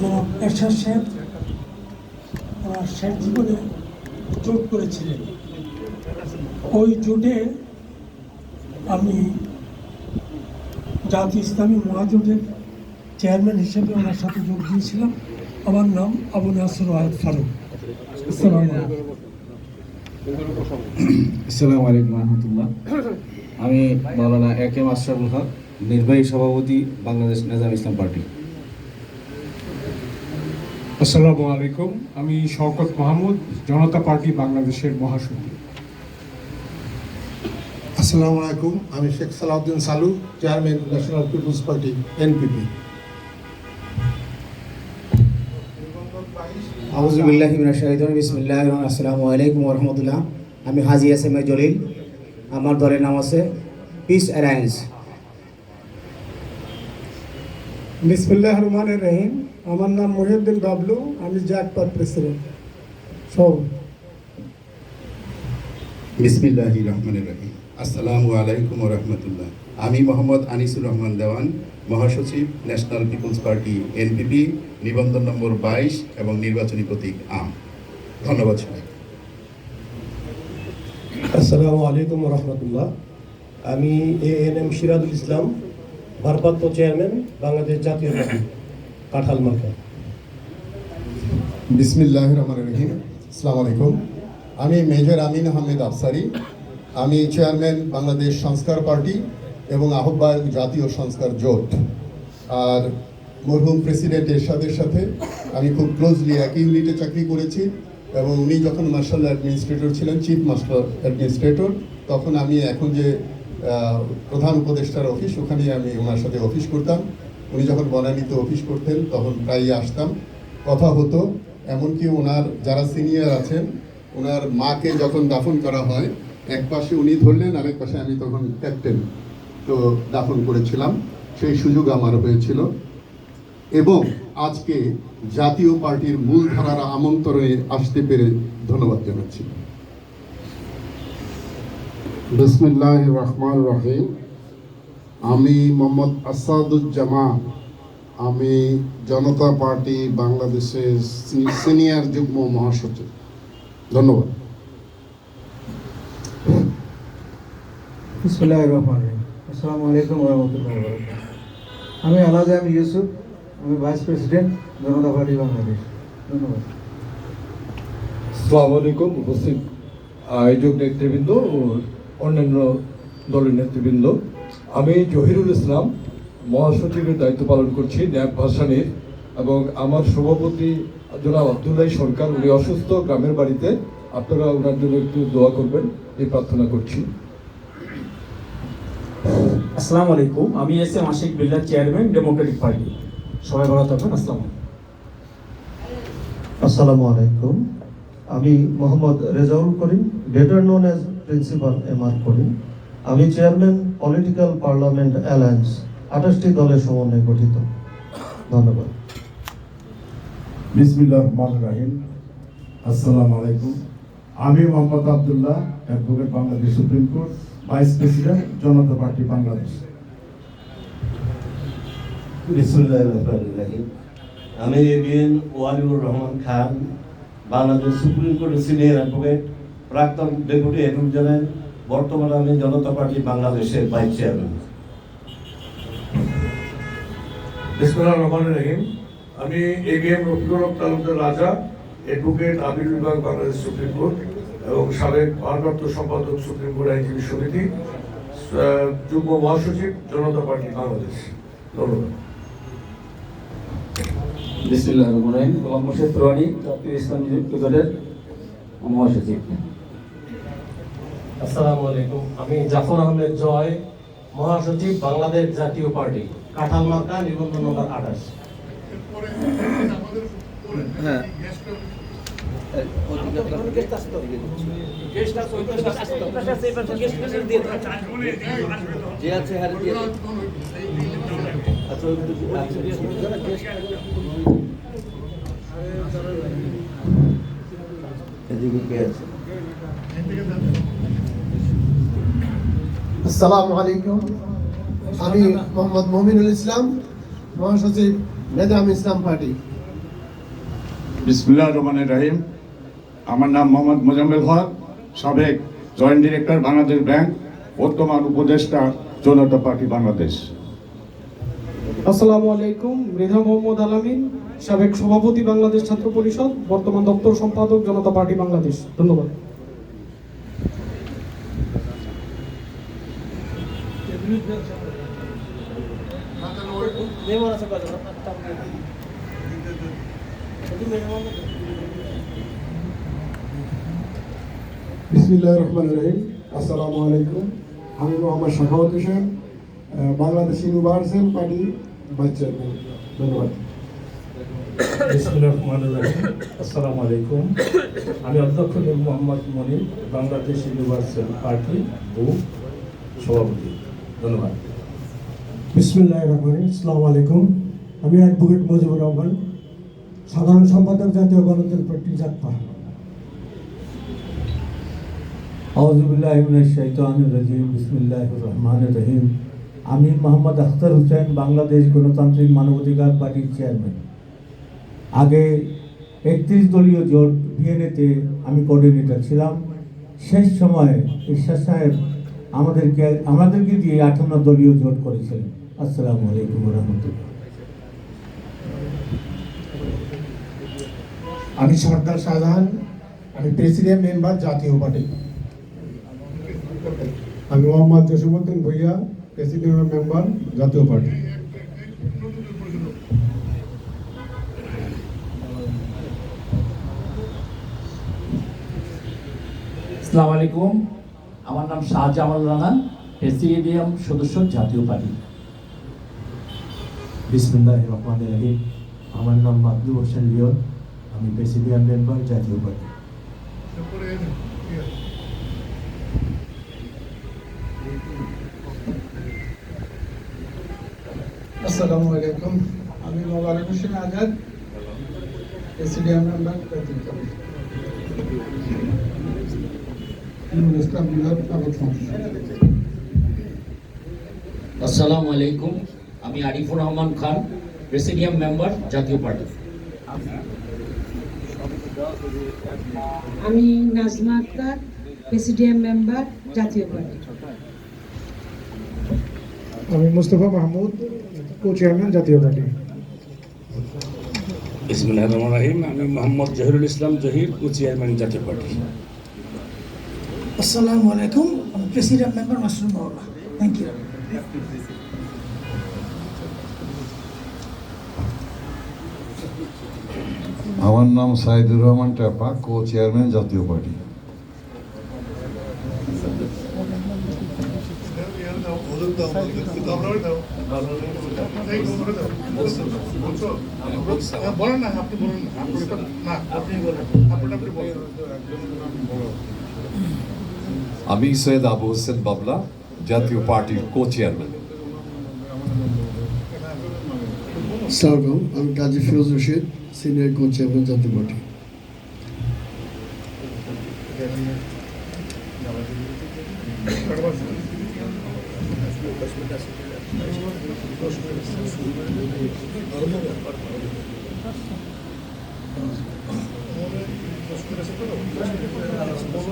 জনাব এরশাদ সাহেব ওনার শেষ জীবনে জোট করেছিলেন। ওই জোটে আমি জাতীয় ইসলামী মহাজোটের চেয়ারম্যান হিসেবে ওনার সাথে যোগ দিয়েছিলাম। আমার নাম আবু নাসর ওয়াহেদ ফারুক। আসসালামু আলাইকুম। রহমতুল্লাহ। আমি মাওলানা এ কে এম হক, নির্বাহী সভাপতি, বাংলাদেশ নেজাম ইসলাম পার্টি। আসসালামু আলাইকুম। আমি শওকত মাহমুদ জনতা পার্টি বাংলাদেশের মহাসচিব। আসসালামু আলাইকুম। আমি Sheikh Salauddin Salu chairman national people's party NPP. আসসালামু আলাইকুম রহমতুল্লাহ। আমি Haji S M A Jalil. আমার দলের নাম আছে পিস অ্যালায়েন্স বিসমিল্লাহ রহমান রহিম। আমার নাম মহিউদ্দিন বাবলু আমি জাকপাত প্রেসিডেন্ট। সব। বিসমিল্লাহ রহমান রহিম। আসসালামু আলাইকুম রহমতুল্লাহ। আমি মোহাম্মদ আনিসুর রহমান দেওয়ান মহাসচিব ন্যাশনাল পিপলস পার্টি এনপিপি নিবন্ধন নম্বর বাইশ এবং নির্বাচনী প্রতীক আম। ধন্যবাদ সবাই আসসালামু আলাইকুম রহমতুল্লাহ। আমি A N M Sirajul Islam ভারপ্রাপ্ত চেয়ারম্যান বাংলাদেশ জাতীয় পার্টি, কাঁঠাল মার্কা। বিসমিল্লাহ রহমান রহিম আসসালামু আলাইকুম। আমি মেজর আমিন আহমেদ আফসারি। আমি চেয়ারম্যান বাংলাদেশ সংস্কার পার্টি এবং আহ্বায়ক জাতীয় সংস্কার জোট। আর মরহুম প্রেসিডেন্ট এরশাদের সাথে আমি খুব ক্লোজলি একই ইউনিটে চাকরি করেছি এবং উনি যখন মার্শাল অ্যাডমিনিস্ট্রেটর ছিলেন চিফ মার্শাল অ্যাডমিনিস্ট্রেটর তখন আমি এখন যে প্রধান উপদেষ্টার অফিস ওখানে আমি ওনার সাথে অফিস করতাম। উনি যখন বনানীতে অফিস করতেন, তখন প্রায়ই আসতাম। কথা হতো, এমনকি ওনার যারা সিনিয়র আছেন, ওনার মাকে যখন দাফন করা হয়, এক পাশে উনি ধরলেন, আরেক পাশে আমি তখন ক্যাপ্টেন, তো দাফন করেছিলাম। সেই সুযোগ আমার হয়েছিল। এবং আজকে জাতীয় পার্টির মূলধারার আমন্ত্রণে আসতে পেরে ধন্যবাদ জানাচ্ছি। বিসমিল্লাহ রহমান রহিম। আমি মোহাম্মদ আসাদুজ্জামান। আমি জনতা পার্টি বাংলাদেশের সিনিয়র যুগ্ম মহাসচিব। ধন্যবাদ। আসসালামু আলাইকুম রহমতুল্লাহ আমি আলাজাম ইউসুফ। আমি vice president Janata party Bangladesh. ধন্যবাদ। আসসালামু আলাইকুম উপস্থিত আয়োজক নেতৃবৃন্দ ও অন্যান্য দলের নেতৃবৃন্দ। আমি জহিরুল ইসলাম মহাসচিবের দায়িত্ব পালন করছি ন্যাব ভাসানির এবং আমার সভাপতি জনাব আবদুল্লাহ সরকার। উনি অসুস্থ গ্রামের বাড়িতে। আপনারা ওনার জন্য একটু দোয়া করবেন এই প্রার্থনা করছি। আসসালামু আলাইকুম। আমি S M Ashiq Billah chairman democratic party. সবাই ভালো থাকবেন আসসালাম আসসালামু আলাইকুম। আমি Mohammad Rezaul Karim better known as principal M R Karim আমি চেয়ারম্যান পলিটিক্যাল পার্লামেন্ট অ্যালায়েন্স আঠাশটি দলের সমন্বয়ে গঠিত। ধন্যবাদ। বিসমিল্লাহ রহমান রাহিম। আসসালামু আলাইকুম। আমি Mohammad Abdullah advocate Bangladesh supreme court vice president Janata party Bangladesh. বিসমুল্লাহ রহমান রাহিম। আমি এবিএন ওয়ালিউর রহমান খান বাংলাদেশ সুপ্রিম কোর্টের সিনিয়র অ্যাডভোকেট প্রাক্তন ডেপুটি অ্যাটর্নি জেনারেল বর্তমানে আমি জনতা পার্টি বাংলাদেশের ভাইস চেয়ারম্যান। বিসমুল্লাহ রহমান রহিম। আমি এবিএম রফিকুর হক তালুকদার রাজা অ্যাডভোকেট আপিল বিভাগ বাংলাদেশ সুপ্রিম কোর্ট এবং সাবেক ভারপ্রাপ্ত সম্পাদক সুপ্রিম কোর্ট আইনজীবী সমিতি যুগ্ম মহাসচিব জনতা পার্টি বাংলাদেশ। ধন্যবাদ। বিসমুল্লাহ রহমান রহিম। গোলাম মোর্শেদ জাতীয় ইসলামী দলের মহাসচিব। আসসালামু আলাইকুম। আমি জাফর আহমেদ জয়, মহাসচিব বাংলাদেশ জাতীয় পার্টি, কাঁঠাল মার্কা, নিবন্ধন নম্বর আঠাশ। যে আছে হারে দিয়ে এদিকে কে আছে? আসসালামু আলাইকুম। আমি মোহাম্মদ মমিনুল ইসলাম মহাসচিব নেজাম ইসলাম পার্টি। বিসমুল্লাহ রহমান রাহিম। আমার নাম মোহাম্মদ মোজাম্মেল হক সাবেক জয়েন্ট ডিরেক্টর বাংলাদেশ ব্যাংক বর্তমান উপদেষ্টা জনতা পার্টি বাংলাদেশ। আসসালামু আলাইকুম মৃধা মোহাম্মদ আলামিন সাবেক সভাপতি বাংলাদেশ ছাত্র পরিষদ বর্তমান দপ্তর সম্পাদক জনতা পার্টি বাংলাদেশ। ধন্যবাদ। রহমান আমি পার্টি ধন্যবাদ। আসসালামু আলাইকুম। আমি অধ্যক্ষ নূর মোহাম্মদ মনির, বাংলাদেশ ইউনিভার্সাল পার্টি ও সভাপতি। ধন্যবাদ। বিসমিল্লাহ রহমান আসসালামু আলাইকুম। আমি অ্যাডভোকেট মুজিবুর রহমান সাধারণ সম্পাদক জাতীয় গণতন্ত্র পার্টি জাতপা। আউজুবিল্লাহিমিনাশাইতানির বিসমিল্লাহির রহমানির রহিম। আমি মোহাম্মদ আখতার হোসেন বাংলাদেশ গণতান্ত্রিক মানবাধিকার পার্টির চেয়ারম্যান। আগে একত্রিশ দলীয় জোট বিএনএতে আমি কোঅর্ডিনেটর ছিলাম। শেষ সময়ে ঈশ্বর সাহেব আমাদেরকে আমাদেরকে দিয়ে আঠান্ন দলীয় জোট করেছিলেন আসসালামু আলাইকুম রহমতুল্লাহ আমি সর্দার শাহজাহান আমি প্রেসিডেন্ট মেম্বার জাতীয় পার্টি। আমি Mohammad Jasimuddin Bhuiyan president member Jatiya party. আসসালামু আলাইকুম। আমার নাম শাহজামাল রানা প্রেসিডিয়াম সদস্য জাতীয় পার্টি। বিসমুল্লাহ রহমান রহিম। আমার নাম মাকলু হোসেন লিওন আমি প্রেসিডিয়াম মেম্বার জাতীয় পার্টি। আসসালামু আলাইকুম। আমি Mobarak Hossain Azad president member. Jatiya party আসসালামু আলাইকুম। আমি Arifur Rahman Khan presidium member Jatiya party. আমি Nazma Akter presidium member Jatiya party. আমি Mustafa Mahmud co chairman Jatiya party. ইসমিল্লাহ রহমান রাহিম। আমি মোহাম্মদ জহিরুল ইসলাম জহির ও চেয়ারম্যান জাতীয় পার্টি। আসসালামু আলাইকুম president member Masrur Mawla thank you আমার নাম Saidur Rahman টাপা co chairman Jatiya party. আমি সৈয়দ আবু হোসেন বাবলা জাতীয় পার্টির কো চেয়ারম্যান সালাম আমি Kazi Firoz Rashid senior co chairman Jatiya party Thank you. どうぞどうぞ。